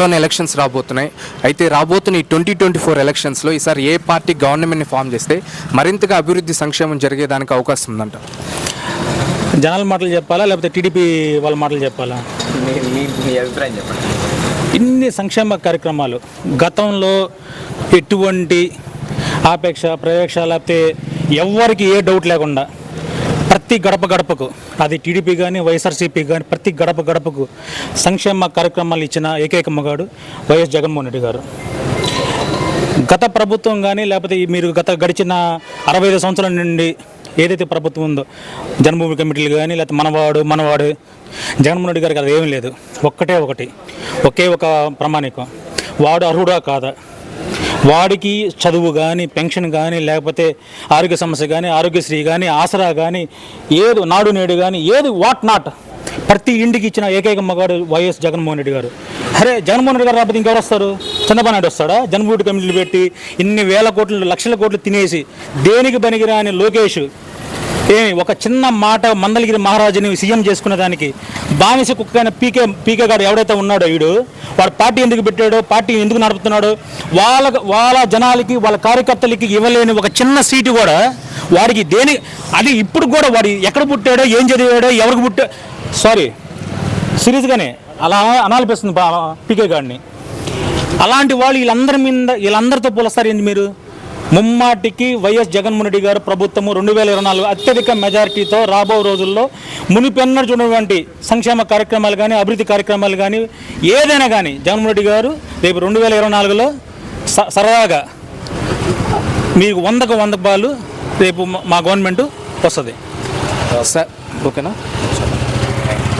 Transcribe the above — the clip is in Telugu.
లోనే ఎలక్షన్స్ రాబోతున్నాయి. అయితే రాబోతున్న ఈ ట్వంటీ ట్వంటీ ఫోర్ ఎలక్షన్స్లో ఈసారి ఏ పార్టీ గవర్నమెంట్ని ఫామ్ చేస్తే మరింతగా అభివృద్ధి సంక్షేమం జరిగేదానికి అవకాశం ఉందంట. జనాల మాటలు చెప్పాలా? లేకపోతే టీడీపీ వాళ్ళ మాటలు చెప్పాలా? మీ అభిప్రాయం చెప్పండి. ఇన్ని సంక్షేమ కార్యక్రమాలు గతంలో ఎటువంటి ఆపేక్ష ప్రవేక్ష లేకపోతే ఎవరికి ఏ డౌట్ లేకుండా ప్రతి గడప గడపకు అది టీడీపీ కానీ వైఎస్ఆర్సీపీ కానీ ప్రతి గడప గడపకు సంక్షేమ కార్యక్రమాలు ఇచ్చిన ఏకైక మగాడు వైఎస్ జగన్మోహన్ రెడ్డి గారు. గత ప్రభుత్వం కానీ లేకపోతే మీరు గత గడిచిన అరవై ఐదు సంవత్సరాల నుండి ఏదైతే ప్రభుత్వం ఉందో జన్మభూమి కమిటీలు కానీ లేకపోతే మనవాడు మనవాడు జగన్మోహన్ రెడ్డి గారికి అది ఏమీ లేదు. ఒక్కటే ఒకటి ఒకే ఒక ప్రమాణికం. వాడు అర్హుడా కాదా? వాడికి చదువు కానీ పెన్షన్ కానీ లేకపోతే ఆరోగ్య సమస్య కానీ ఆరోగ్యశ్రీ కానీ ఆసరా కానీ ఏదో నాడు నేడు కానీ ఏది వాట్ నాట్ ప్రతి ఇంటికి ఇచ్చిన ఏకైక మగాడు వైఎస్ జగన్మోహన్ రెడ్డి గారు. అరే జగన్మోహన్ రెడ్డి గారు రాకపోతే ఇంకెవరు వస్తారు? చంద్రబాబు నాయుడు వస్తాడా? జన్మభూమి కమిటీలు పెట్టి ఇన్ని వేల కోట్లు లక్షల కోట్లు తినేసి దేనికి పనికిరాని లోకేష్ ఏమి? ఒక చిన్న మాట మందలగిరి మహారాజుని సీఎం చేసుకునే దానికి బానిస కుక్కైన పీకే పీకే గారు ఎవడైతే ఉన్నాడో వీడు వాడు పార్టీ ఎందుకు పెట్టాడో పార్టీ ఎందుకు నడుపుతున్నాడో వాళ్ళ వాళ్ళ జనాలకి వాళ్ళ కార్యకర్తలకి ఇవ్వలేని ఒక చిన్న సీటు కూడా వాడికి దేని అది ఇప్పుడు కూడా వాడు ఎక్కడ పుట్టాడో ఏం చదివాడో ఎవరికి పుట్టా సారీ సీరియస్గానే అలా అనాలిపిస్తుంది పీకే గారిని అలాంటి వాళ్ళు వీళ్ళందరి మీద వీళ్ళందరితో పోలస్తారు ఏంటి మీరు? ముమ్మాటికి వైఎస్ జగన్మోహన్ రెడ్డి గారు ప్రభుత్వము రెండు వేల ఇరవై నాలుగు అత్యధిక మెజారిటీతో రాబో రోజుల్లో మునిపెన్నడు చూడటువంటి సంక్షేమ కార్యక్రమాలు కానీ అభివృద్ధి కార్యక్రమాలు కానీ ఏదైనా కానీ జగన్మోహన్ రెడ్డి గారు రేపు రెండు వేల ఇరవై నాలుగులో స- సరదాగా మీకు వందకు వంద బాలు రేపు మా- మా గవర్నమెంట్ వస్తుంది. సార్ ఓకేనా?